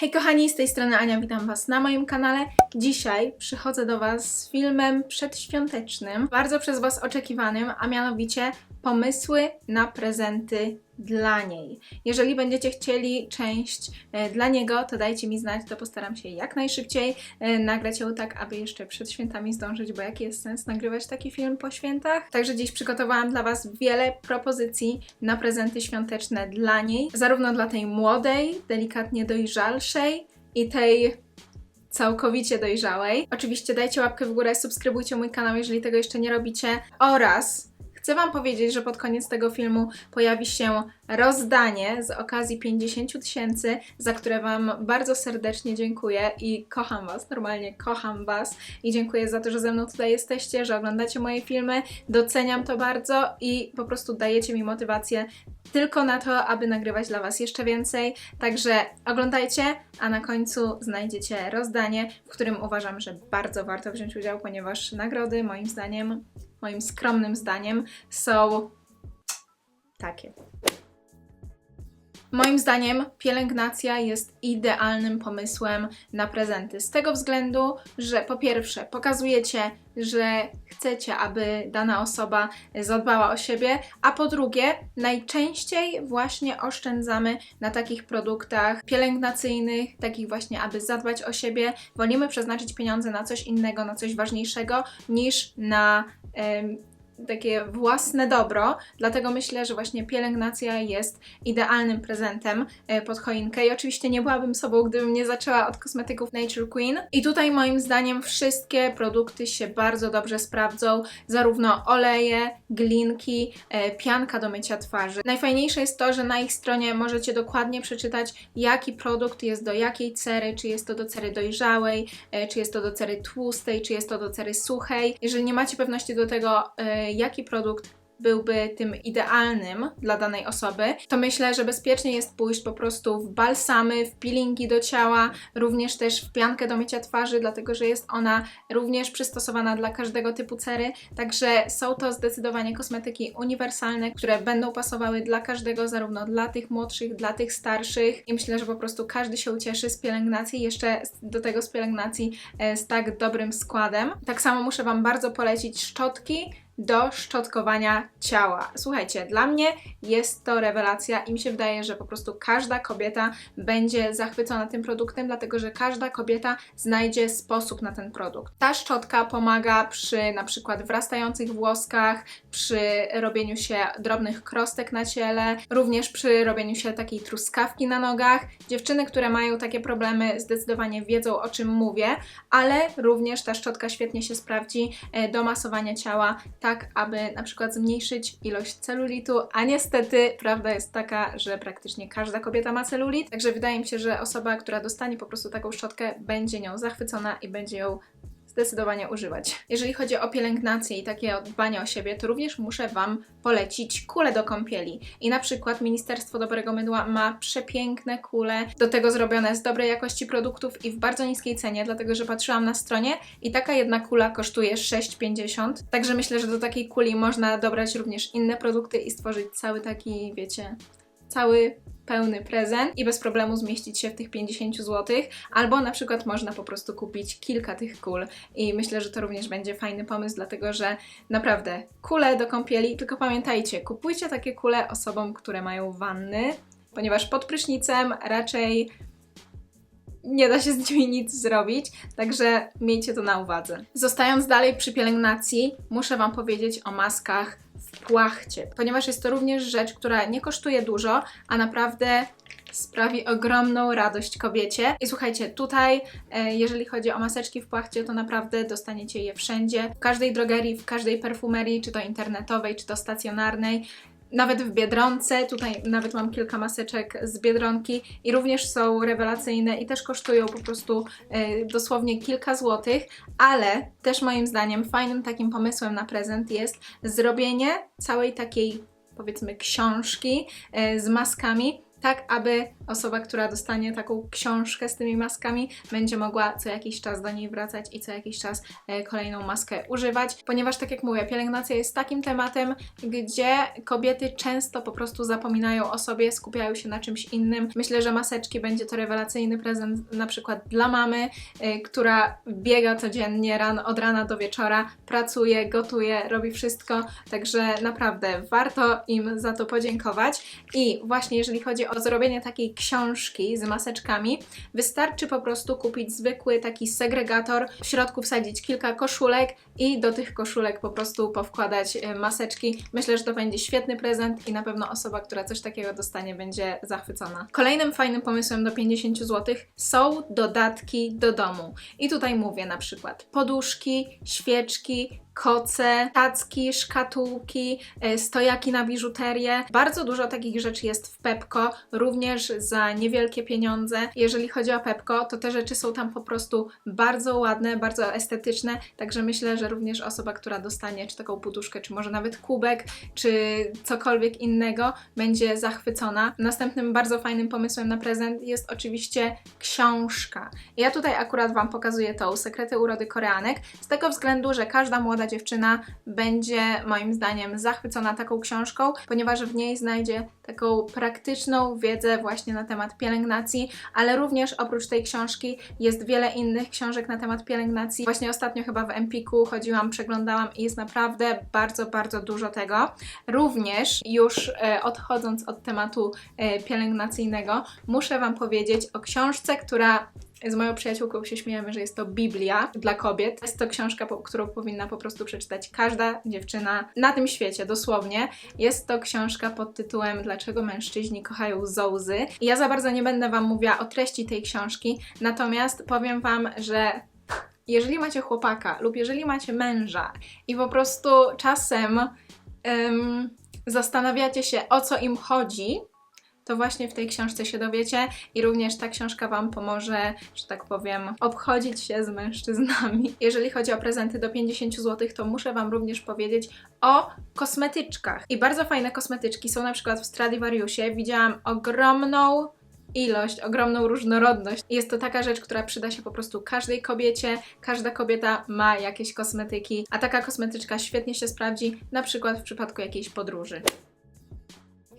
Hej kochani, z tej strony Ania, witam Was na moim kanale. Dzisiaj przychodzę do Was z filmem przedświątecznym, bardzo przez Was oczekiwanym, a mianowicie pomysły na prezenty dla niej. Jeżeli będziecie chcieli część e, dla niego, to dajcie mi znać, to postaram się jak najszybciej e, nagrać ją tak, aby jeszcze przed świętami zdążyć, bo jaki jest sens nagrywać taki film po świętach? Także dziś przygotowałam dla Was wiele propozycji na prezenty świąteczne dla niej, zarówno dla tej młodej, delikatnie dojrzalszej i tej całkowicie dojrzałej. Oczywiście dajcie łapkę w górę, subskrybujcie mój kanał, jeżeli tego jeszcze nie robicie oraz Chcę Wam powiedzieć, że pod koniec tego filmu pojawi się rozdanie z okazji 50 tysięcy, za które Wam bardzo serdecznie dziękuję i kocham Was, normalnie kocham Was i dziękuję za to, że ze mną tutaj jesteście, że oglądacie moje filmy, doceniam to bardzo i po prostu dajecie mi motywację tylko na to, aby nagrywać dla Was jeszcze więcej. Także oglądajcie, a na końcu znajdziecie rozdanie, w którym uważam, że bardzo warto wziąć udział, ponieważ nagrody moim zdaniem moim skromnym zdaniem, są takie. Moim zdaniem pielęgnacja jest idealnym pomysłem na prezenty. Z tego względu, że po pierwsze pokazujecie, że chcecie, aby dana osoba zadbała o siebie, a po drugie, najczęściej właśnie oszczędzamy na takich produktach pielęgnacyjnych, takich właśnie, aby zadbać o siebie. Wolimy przeznaczyć pieniądze na coś innego, na coś ważniejszego, niż na em, takie własne dobro, dlatego myślę, że właśnie pielęgnacja jest idealnym prezentem e, pod choinkę i oczywiście nie byłabym sobą, gdybym nie zaczęła od kosmetyków Nature Queen. I tutaj moim zdaniem wszystkie produkty się bardzo dobrze sprawdzą, zarówno oleje, glinki, e, pianka do mycia twarzy. Najfajniejsze jest to, że na ich stronie możecie dokładnie przeczytać, jaki produkt jest do jakiej cery, czy jest to do cery dojrzałej, e, czy jest to do cery tłustej, czy jest to do cery suchej. Jeżeli nie macie pewności do tego, jaki produkt byłby tym idealnym dla danej osoby, to myślę, że bezpiecznie jest pójść po prostu w balsamy, w peelingi do ciała, również też w piankę do mycia twarzy, dlatego że jest ona również przystosowana dla każdego typu cery. Także są to zdecydowanie kosmetyki uniwersalne, które będą pasowały dla każdego, zarówno dla tych młodszych, dla tych starszych. I myślę, że po prostu każdy się ucieszy z pielęgnacji, jeszcze do tego z pielęgnacji e, z tak dobrym składem. Tak samo muszę Wam bardzo polecić szczotki do szczotkowania ciała. Słuchajcie, dla mnie jest to rewelacja i mi się wydaje, że po prostu każda kobieta będzie zachwycona tym produktem, dlatego że każda kobieta znajdzie sposób na ten produkt. Ta szczotka pomaga przy na przykład wrastających włoskach, przy robieniu się drobnych krostek na ciele, również przy robieniu się takiej truskawki na nogach. Dziewczyny, które mają takie problemy, zdecydowanie wiedzą o czym mówię, ale również ta szczotka świetnie się sprawdzi e, do masowania ciała, tak aby na przykład zmniejszyć ilość celulitu, a niestety prawda jest taka, że praktycznie każda kobieta ma celulit, także wydaje mi się, że osoba, która dostanie po prostu taką szczotkę, będzie nią zachwycona i będzie ją zdecydowanie używać. Jeżeli chodzi o pielęgnację i takie dbanie o siebie, to również muszę Wam polecić kule do kąpieli. I na przykład Ministerstwo Dobrego Mydła ma przepiękne kule, do tego zrobione z dobrej jakości produktów i w bardzo niskiej cenie, dlatego że patrzyłam na stronie i taka jedna kula kosztuje 6,50. Także myślę, że do takiej kuli można dobrać również inne produkty i stworzyć cały taki, wiecie, cały pełny prezent i bez problemu zmieścić się w tych 50 zł, albo na przykład można po prostu kupić kilka tych kul i myślę, że to również będzie fajny pomysł, dlatego że naprawdę kule do kąpieli, tylko pamiętajcie, kupujcie takie kule osobom, które mają wanny, ponieważ pod prysznicem raczej nie da się z nimi nic zrobić, także miejcie to na uwadze. Zostając dalej przy pielęgnacji, muszę Wam powiedzieć o maskach płachcie, ponieważ jest to również rzecz, która nie kosztuje dużo, a naprawdę sprawi ogromną radość kobiecie. I słuchajcie, tutaj, e, jeżeli chodzi o maseczki w płachcie, to naprawdę dostaniecie je wszędzie, w każdej drogerii, w każdej perfumerii, czy to internetowej, czy to stacjonarnej. Nawet w Biedronce, tutaj nawet mam kilka maseczek z Biedronki i również są rewelacyjne i też kosztują po prostu e, dosłownie kilka złotych, ale też moim zdaniem fajnym takim pomysłem na prezent jest zrobienie całej takiej powiedzmy książki e, z maskami tak aby osoba, która dostanie taką książkę z tymi maskami, będzie mogła co jakiś czas do niej wracać i co jakiś czas e, kolejną maskę używać, ponieważ tak jak mówię, pielęgnacja jest takim tematem, gdzie kobiety często po prostu zapominają o sobie, skupiają się na czymś innym. Myślę, że maseczki będzie to rewelacyjny prezent na przykład dla mamy, y, która biega codziennie ran, od rana do wieczora, pracuje, gotuje, robi wszystko, także naprawdę warto im za to podziękować. I właśnie jeżeli chodzi o zrobienie takiej książki z maseczkami, wystarczy po prostu kupić zwykły taki segregator, w środku wsadzić kilka koszulek i do tych koszulek po prostu powkładać y, maseczki. Myślę, że to będzie świetny prezent i na pewno osoba, która coś takiego dostanie, będzie zachwycona. Kolejnym fajnym pomysłem do 50 zł są dodatki do domu. I tutaj mówię na przykład poduszki, świeczki, koce, tacki, szkatułki, e, stojaki na biżuterię. Bardzo dużo takich rzeczy jest w Pepko, również za niewielkie pieniądze. Jeżeli chodzi o Pepko, to te rzeczy są tam po prostu bardzo ładne, bardzo estetyczne, także myślę, że również osoba, która dostanie czy taką poduszkę, czy może nawet kubek, czy cokolwiek innego, będzie zachwycona. Następnym bardzo fajnym pomysłem na prezent jest oczywiście książka. Ja tutaj akurat Wam pokazuję tą Sekrety urody Koreanek, z tego względu, że każda młoda dziewczyna będzie moim zdaniem zachwycona taką książką, ponieważ w niej znajdzie taką praktyczną wiedzę właśnie na temat pielęgnacji, ale również oprócz tej książki jest wiele innych książek na temat pielęgnacji. Właśnie ostatnio chyba w Empiku chodziłam, przeglądałam i jest naprawdę bardzo, bardzo dużo tego. Również już e, odchodząc od tematu e, pielęgnacyjnego, muszę Wam powiedzieć o książce, która z moją przyjaciółką się śmiejemy, że jest to Biblia dla kobiet. Jest to książka, którą powinna po prostu przeczytać każda dziewczyna na tym świecie, dosłownie. Jest to książka pod tytułem Dlaczego mężczyźni kochają zołzy. I ja za bardzo nie będę Wam mówiła o treści tej książki, natomiast powiem Wam, że jeżeli macie chłopaka lub jeżeli macie męża i po prostu czasem em, zastanawiacie się, o co im chodzi, to właśnie w tej książce się dowiecie i również ta książka Wam pomoże, że tak powiem, obchodzić się z mężczyznami. Jeżeli chodzi o prezenty do 50 zł, to muszę Wam również powiedzieć o kosmetyczkach. I bardzo fajne kosmetyczki są na przykład w Stradivariusie. Widziałam ogromną ilość, ogromną różnorodność. Jest to taka rzecz, która przyda się po prostu każdej kobiecie. Każda kobieta ma jakieś kosmetyki, a taka kosmetyczka świetnie się sprawdzi, na przykład w przypadku jakiejś podróży.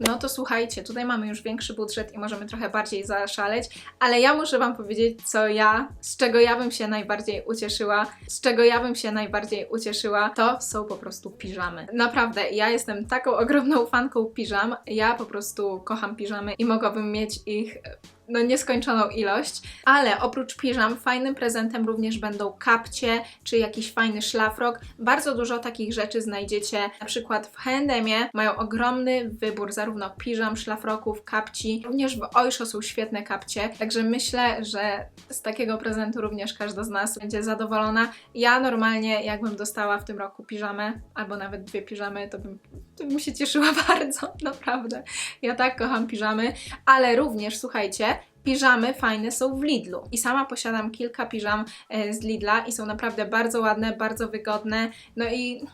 No to słuchajcie, tutaj mamy już większy budżet i możemy trochę bardziej zaszaleć, ale ja muszę Wam powiedzieć, co ja, z czego ja bym się najbardziej ucieszyła, z czego ja bym się najbardziej ucieszyła, to są po prostu piżamy. Naprawdę, ja jestem taką ogromną fanką piżam, ja po prostu kocham piżamy i mogłabym mieć ich no nieskończoną ilość, ale oprócz piżam fajnym prezentem również będą kapcie czy jakiś fajny szlafrok. Bardzo dużo takich rzeczy znajdziecie na przykład w H&Mie mają ogromny wybór zarówno piżam, szlafroków, kapci. Również w Oysho są świetne kapcie, także myślę, że z takiego prezentu również każda z nas będzie zadowolona. Ja normalnie jakbym dostała w tym roku piżamę albo nawet dwie piżamy, to bym, to bym się cieszyła bardzo, naprawdę. Ja tak kocham piżamy, ale również słuchajcie, piżamy fajne są w Lidlu. I sama posiadam kilka piżam e, z Lidla i są naprawdę bardzo ładne, bardzo wygodne. No i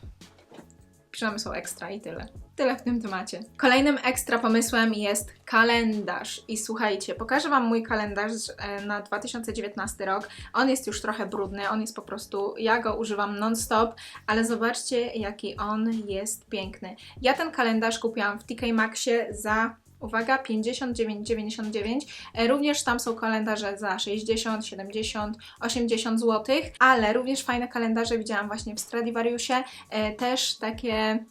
piżamy są ekstra i tyle. Tyle w tym temacie. Kolejnym ekstra pomysłem jest kalendarz. I słuchajcie, pokażę Wam mój kalendarz e, na 2019 rok. On jest już trochę brudny, on jest po prostu, ja go używam non-stop, ale zobaczcie, jaki on jest piękny. Ja ten kalendarz kupiłam w TK Maxie za uwaga, 59,99. E, Również tam są kalendarze za 60, 70, 80 zł, ale również fajne kalendarze widziałam właśnie w Stradivariusie, e, też takie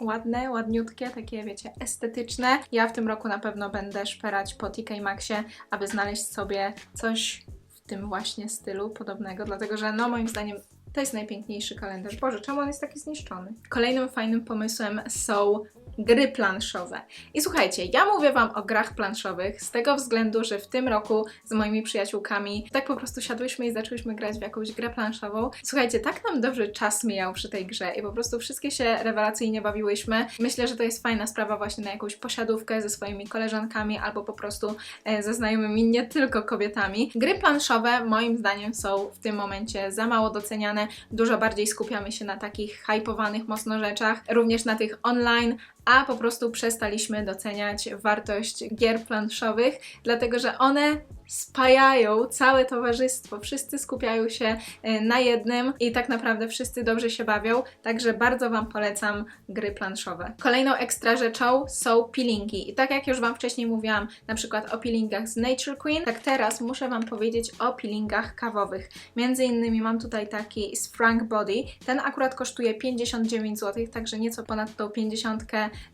ładne, ładniutkie, takie wiecie, estetyczne. Ja w tym roku na pewno będę szperać po TK Maxie, aby znaleźć sobie coś w tym właśnie stylu podobnego, dlatego że no moim zdaniem to jest najpiękniejszy kalendarz. Boże, czemu on jest taki zniszczony? Kolejnym fajnym pomysłem są gry planszowe. I słuchajcie, ja mówię Wam o grach planszowych z tego względu, że w tym roku z moimi przyjaciółkami tak po prostu siadłyśmy i zaczęłyśmy grać w jakąś grę planszową. Słuchajcie, tak nam dobrze czas mijał przy tej grze i po prostu wszystkie się rewelacyjnie bawiłyśmy. Myślę, że to jest fajna sprawa właśnie na jakąś posiadówkę ze swoimi koleżankami albo po prostu e, ze znajomymi, nie tylko kobietami. Gry planszowe moim zdaniem są w tym momencie za mało doceniane. Dużo bardziej skupiamy się na takich hypowanych mocno rzeczach, również na tych online, a po prostu przestaliśmy doceniać wartość gier planszowych, dlatego że one spajają całe towarzystwo. Wszyscy skupiają się e, na jednym i tak naprawdę wszyscy dobrze się bawią, także bardzo Wam polecam gry planszowe. Kolejną ekstra rzeczą są peelingi. I tak jak już Wam wcześniej mówiłam, na przykład o peelingach z Nature Queen, tak teraz muszę Wam powiedzieć o peelingach kawowych. Między innymi mam tutaj taki z Frank Body. Ten akurat kosztuje 59 zł, także nieco ponad tą 50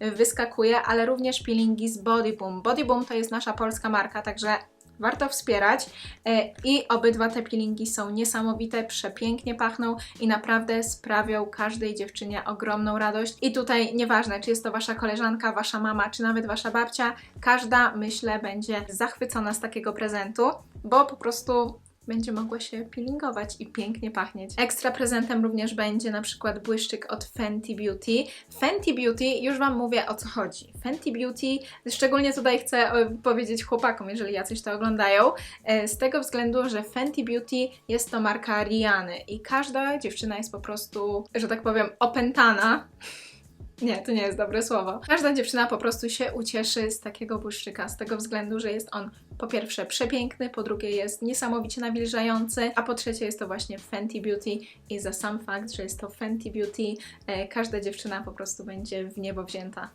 wyskakuje, ale również peelingi z Body Boom. Body Boom to jest nasza polska marka, także warto wspierać. E, I obydwa te peelingi są niesamowite, przepięknie pachną i naprawdę sprawią każdej dziewczynie ogromną radość. I tutaj nieważne, czy jest to wasza koleżanka, wasza mama, czy nawet wasza babcia, każda myślę będzie zachwycona z takiego prezentu, bo po prostu będzie mogła się peelingować i pięknie pachnieć. Ekstra prezentem również będzie na przykład błyszczyk od Fenty Beauty. Fenty Beauty, już Wam mówię o co chodzi. Fenty Beauty, szczególnie tutaj chcę e, powiedzieć chłopakom, jeżeli jacyś to oglądają, e, z tego względu, że Fenty Beauty jest to marka Riany i każda dziewczyna jest po prostu, że tak powiem, opętana nie, to nie jest dobre słowo. Każda dziewczyna po prostu się ucieszy z takiego błyszczyka, z tego względu, że jest on po pierwsze przepiękny, po drugie jest niesamowicie nawilżający, a po trzecie jest to właśnie Fenty Beauty i za sam fakt, że jest to Fenty Beauty, e, każda dziewczyna po prostu będzie w niebo wzięta.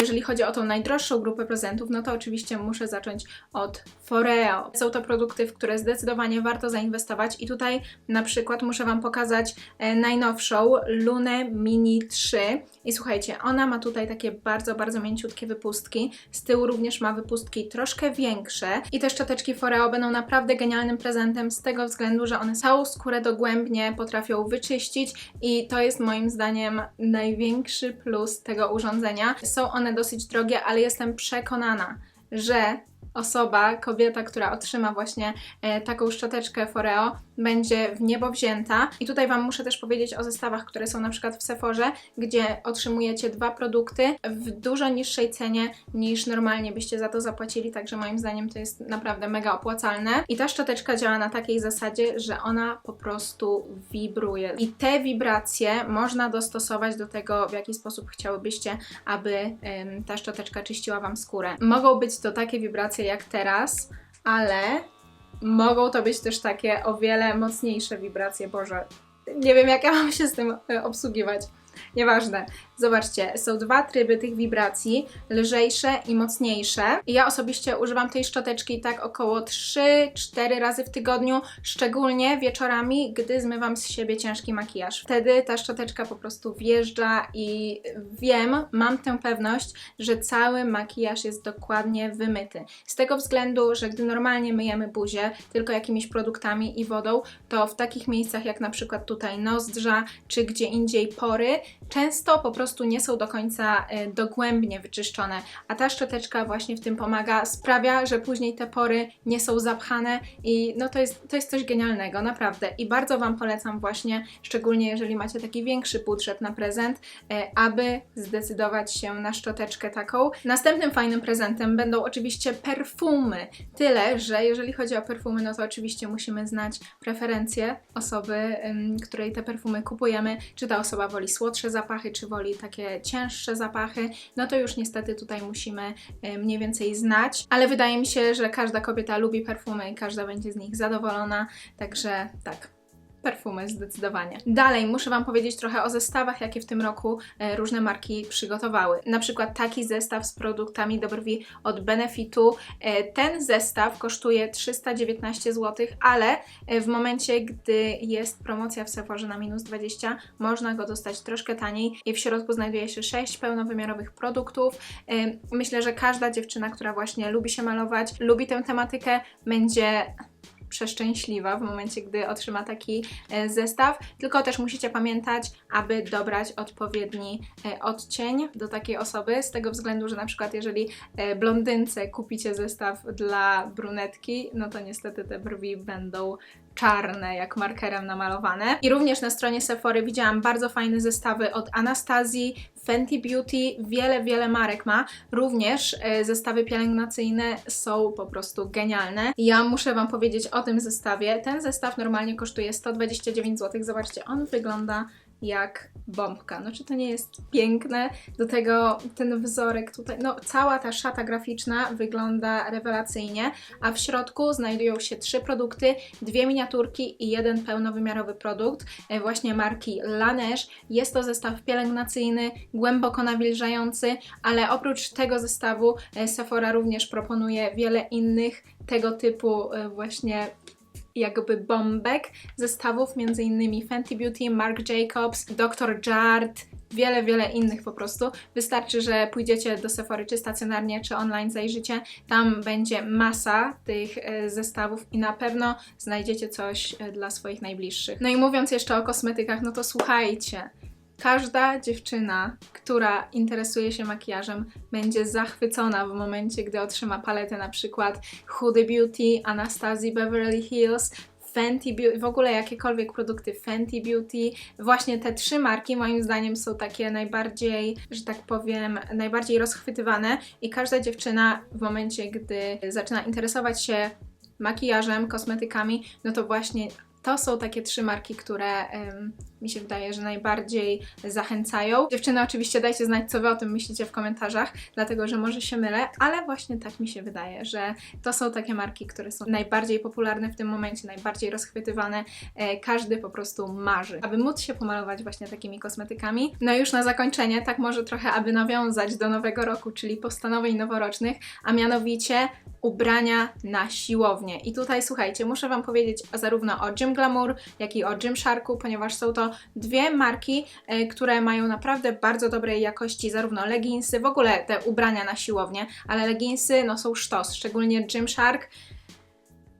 Jeżeli chodzi o tą najdroższą grupę prezentów, no to oczywiście muszę zacząć od Foreo. Są to produkty, w które zdecydowanie warto zainwestować i tutaj na przykład muszę Wam pokazać e, najnowszą Lunę Mini 3 i słuchajcie, ona ma tutaj takie bardzo, bardzo mięciutkie wypustki, z tyłu również ma wypustki troszkę większe. I te szczoteczki Foreo będą naprawdę genialnym prezentem z tego względu, że one całą skórę dogłębnie potrafią wyczyścić. I to jest moim zdaniem największy plus tego urządzenia. Są one dosyć drogie, ale jestem przekonana, że osoba, kobieta, która otrzyma właśnie e, taką szczoteczkę Foreo, będzie w niebo wzięta. I tutaj Wam muszę też powiedzieć o zestawach, które są na przykład w Sephorze, gdzie otrzymujecie dwa produkty w dużo niższej cenie niż normalnie byście za to zapłacili, także moim zdaniem to jest naprawdę mega opłacalne. I ta szczoteczka działa na takiej zasadzie, że ona po prostu wibruje. I te wibracje można dostosować do tego, w jaki sposób chciałybyście, aby ym, ta szczoteczka czyściła Wam skórę. Mogą być to takie wibracje jak teraz, ale mogą to być też takie o wiele mocniejsze wibracje. Boże, nie wiem jak ja mam się z tym e, obsługiwać. Nieważne. Zobaczcie, są dwa tryby tych wibracji, lżejsze i mocniejsze. Ja osobiście używam tej szczoteczki tak około 3-4 razy w tygodniu, szczególnie wieczorami, gdy zmywam z siebie ciężki makijaż. Wtedy ta szczoteczka po prostu wjeżdża i wiem, mam tę pewność, że cały makijaż jest dokładnie wymyty. Z tego względu, że gdy normalnie myjemy buzię tylko jakimiś produktami i wodą, to w takich miejscach jak na przykład tutaj nozdrza, czy gdzie indziej pory, często po prostu nie są do końca e, dogłębnie wyczyszczone, a ta szczoteczka właśnie w tym pomaga, sprawia, że później te pory nie są zapchane i no to jest, to jest coś genialnego, naprawdę. I bardzo Wam polecam właśnie, szczególnie jeżeli macie taki większy budżet na prezent, e, aby zdecydować się na szczoteczkę taką. Następnym fajnym prezentem będą oczywiście perfumy. Tyle, że jeżeli chodzi o perfumy, no to oczywiście musimy znać preferencje osoby, której te perfumy kupujemy, czy ta osoba woli słodsze zapachy, czy woli takie cięższe zapachy, no to już niestety tutaj musimy e, mniej więcej znać, ale wydaje mi się, że każda kobieta lubi perfumy i każda będzie z nich zadowolona, także tak, perfumy zdecydowanie. Dalej muszę Wam powiedzieć trochę o zestawach, jakie w tym roku e, różne marki przygotowały. Na przykład taki zestaw z produktami do brwi od Benefitu. E, ten zestaw kosztuje 319 zł, ale e, w momencie, gdy jest promocja w Sephorze na minus 20, można go dostać troszkę taniej i w środku znajduje się 6 pełnowymiarowych produktów. Myślę, że każda dziewczyna, która właśnie lubi się malować, lubi tę tematykę, będzie przeszczęśliwa w momencie, gdy otrzyma taki e, zestaw. Tylko też musicie pamiętać, aby dobrać odpowiedni e, odcień do takiej osoby, z tego względu, że na przykład jeżeli e, blondynce kupicie zestaw dla brunetki, no to niestety te brwi będą czarne, jak markerem namalowane. I również na stronie Sephory widziałam bardzo fajne zestawy od Anastazji, Fenty Beauty, wiele, wiele marek ma. Również e, zestawy pielęgnacyjne są po prostu genialne. Ja muszę Wam powiedzieć o tym zestawie. Ten zestaw normalnie kosztuje 129 zł. Zobaczcie, on wygląda jak bombka. No czy to nie jest piękne? Do tego ten wzorek tutaj, no cała ta szata graficzna wygląda rewelacyjnie, a w środku znajdują się trzy produkty, dwie miniaturki i jeden pełnowymiarowy produkt e, właśnie marki Laneige. Jest to zestaw pielęgnacyjny, głęboko nawilżający, ale oprócz tego zestawu e, Sephora również proponuje wiele innych tego typu e, właśnie jakby bombek zestawów, innymi Fenty Beauty, Marc Jacobs, Dr. Jart, wiele, wiele innych po prostu. Wystarczy, że pójdziecie do Sephory, czy stacjonarnie, czy online zajrzycie, tam będzie masa tych e, zestawów i na pewno znajdziecie coś e, dla swoich najbliższych. No i mówiąc jeszcze o kosmetykach, no to słuchajcie, Każda dziewczyna, która interesuje się makijażem, będzie zachwycona w momencie, gdy otrzyma paletę na przykład Huda Beauty, Anastasia Beverly Hills, Fenty Beauty, w ogóle jakiekolwiek produkty Fenty Beauty. Właśnie te trzy marki moim zdaniem są takie najbardziej, że tak powiem, najbardziej rozchwytywane i każda dziewczyna w momencie, gdy zaczyna interesować się makijażem, kosmetykami, no to właśnie to są takie trzy marki, które em, mi się wydaje, że najbardziej zachęcają. Dziewczyny, oczywiście dajcie znać, co Wy o tym myślicie w komentarzach, dlatego że może się mylę, ale właśnie tak mi się wydaje, że to są takie marki, które są najbardziej popularne w tym momencie, najbardziej rozchwytywane. E, każdy po prostu marzy, aby móc się pomalować właśnie takimi kosmetykami. No i już na zakończenie, tak może trochę, aby nawiązać do nowego roku, czyli postanowień noworocznych, a mianowicie ubrania na siłownię. I tutaj słuchajcie, muszę Wam powiedzieć zarówno o Gym Glamour, jak i o Gymsharku, ponieważ są to dwie marki, e, które mają naprawdę bardzo dobrej jakości zarówno leginsy, w ogóle te ubrania na siłownię, ale leginsy no są sztos, szczególnie Gymshark.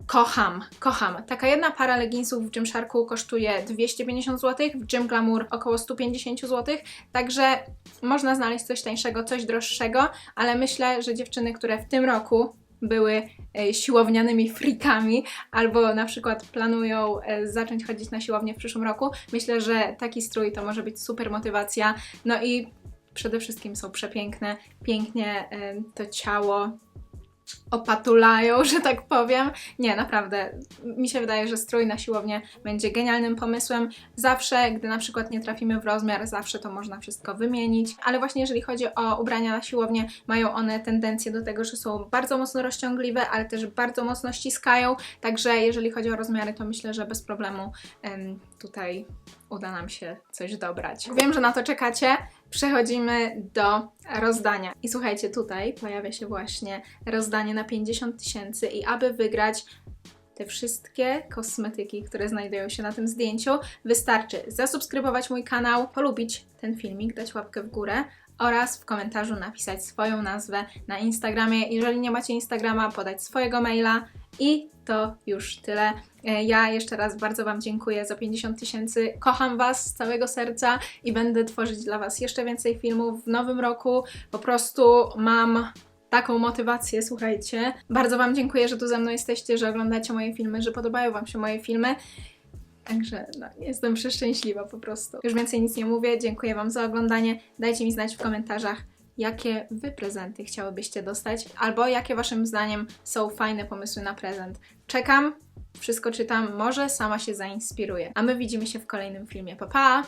Kocham, kocham. Taka jedna para leginsów w Gymsharku kosztuje 250 zł, w Gym Glamour około 150 zł, także można znaleźć coś tańszego, coś droższego, ale myślę, że dziewczyny, które w tym roku były e, siłownianymi frikami, albo na przykład planują e, zacząć chodzić na siłownię w przyszłym roku, myślę, że taki strój to może być super motywacja. No i przede wszystkim są przepiękne, pięknie e, to ciało opatulają, że tak powiem. Nie, naprawdę. Mi się wydaje, że strój na siłownię będzie genialnym pomysłem. Zawsze, gdy na przykład nie trafimy w rozmiar, zawsze to można wszystko wymienić. Ale właśnie jeżeli chodzi o ubrania na siłownię, mają one tendencję do tego, że są bardzo mocno rozciągliwe, ale też bardzo mocno ściskają. Także jeżeli chodzi o rozmiary, to myślę, że bez problemu em, tutaj uda nam się coś dobrać. Wiem, że na to czekacie. Przechodzimy do rozdania. I słuchajcie, tutaj pojawia się właśnie rozdanie na 50 tysięcy i aby wygrać te wszystkie kosmetyki, które znajdują się na tym zdjęciu, wystarczy zasubskrybować mój kanał, polubić ten filmik, dać łapkę w górę oraz w komentarzu napisać swoją nazwę na Instagramie. Jeżeli nie macie Instagrama, podać swojego maila i to już tyle. E, Ja jeszcze raz bardzo Wam dziękuję za 50 tysięcy. Kocham Was z całego serca i będę tworzyć dla Was jeszcze więcej filmów w nowym roku. Po prostu mam taką motywację, słuchajcie. Bardzo Wam dziękuję, że tu ze mną jesteście, że oglądacie moje filmy, że podobają Wam się moje filmy. Także no, jestem przeszczęśliwa po prostu. Już więcej nic nie mówię. Dziękuję Wam za oglądanie. Dajcie mi znać w komentarzach, jakie Wy prezenty chciałybyście dostać, albo jakie Waszym zdaniem są fajne pomysły na prezent. Czekam, wszystko czytam, może sama się zainspiruję. A my widzimy się w kolejnym filmie. Pa pa!